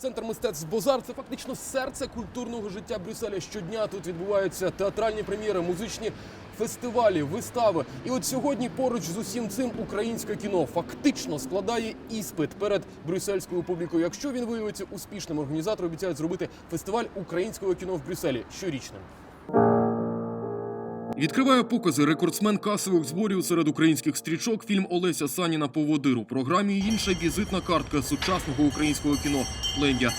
Центр мистецтв Бозар це фактично серце культурного життя Брюсселя. Щодня тут відбуваються театральні прем'єри, музичні фестивалі, вистави. І от сьогодні поруч з усім цим українське кіно фактично складає іспит перед брюссельською публікою. Якщо він виявиться успішним, організатори обіцяють зробити фестиваль українського кіно в Брюсселі щорічним. Відкриває покази рекордсмен касових зборів серед українських стрічок фільм Олеся Саніна Поводир. У програмі інша візитна картка сучасного українського кіно Лендя.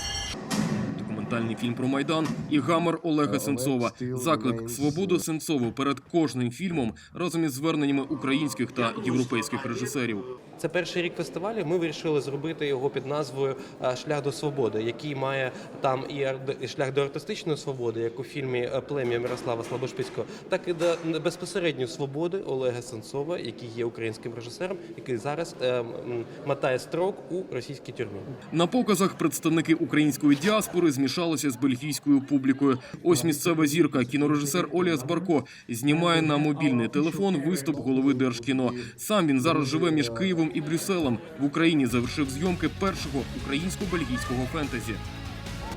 Документальний фільм про майдан і гамер Олега Сенцова. Заклик свободу Сенцову перед кожним фільмом разом із зверненнями українських та європейських режисерів. Це перший рік фестивалю. Ми вирішили зробити його під назвою е, Шлях до свободи, який має там і шлях до артистичної свободи, як у фільмі е, Плем'я Мирослава Слабошпицького, так і до безпосередньої свободи Олега Сенцова, який є українським режисером, який зараз е, мотає строк у російській тюрмі. На показах представники української діаспори змішалися з бельгійською публікою. Ось місцева зірка, кінорежисер Олія Збарко знімає на мобільний телефон виступ голови Держкіно. Сам він зараз живе між Києвом і Брюсселем. В Україні завершив зйомки першого українсько-бельгійського фентезі.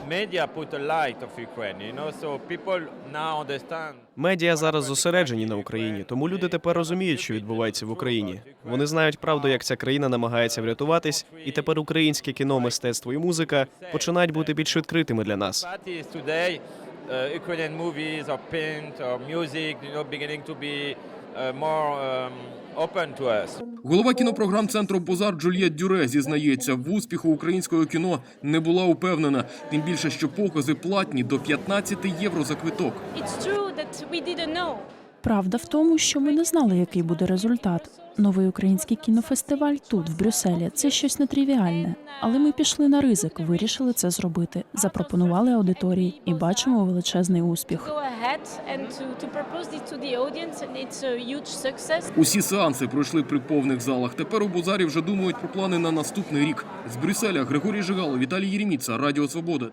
Media put a light of Ukraine, you know, so people now understand. Медіа зараз зосереджені на Україні, тому люди тепер розуміють, що відбувається в Україні. Вони знають правду, як ця країна намагається врятуватись, і тепер українське кіно, мистецтво і музика починають бути більш відкритими для нас. Uh, Ukrainian movies or paint or music, you know, beginning to be uh, more um. Голова кінопрограм центру Бозар Джульєт Дюре зізнається, в успіху українського кіно не була упевнена. Тим більше, що покази платні до 15 євро за квиток. Правда в тому, що ми не знали, який буде результат. Новий український кінофестиваль тут, в Брюсселі, це щось нетривіальне. Але ми пішли на ризик, вирішили це зробити, запропонували аудиторії і бачимо величезний успіх. Усі сеанси пройшли при повних залах. Тепер у Бозарі вже думають про плани на наступний рік. З Брюсселя Григорій Жигало, Віталій Єреміца, Радіо Свобода.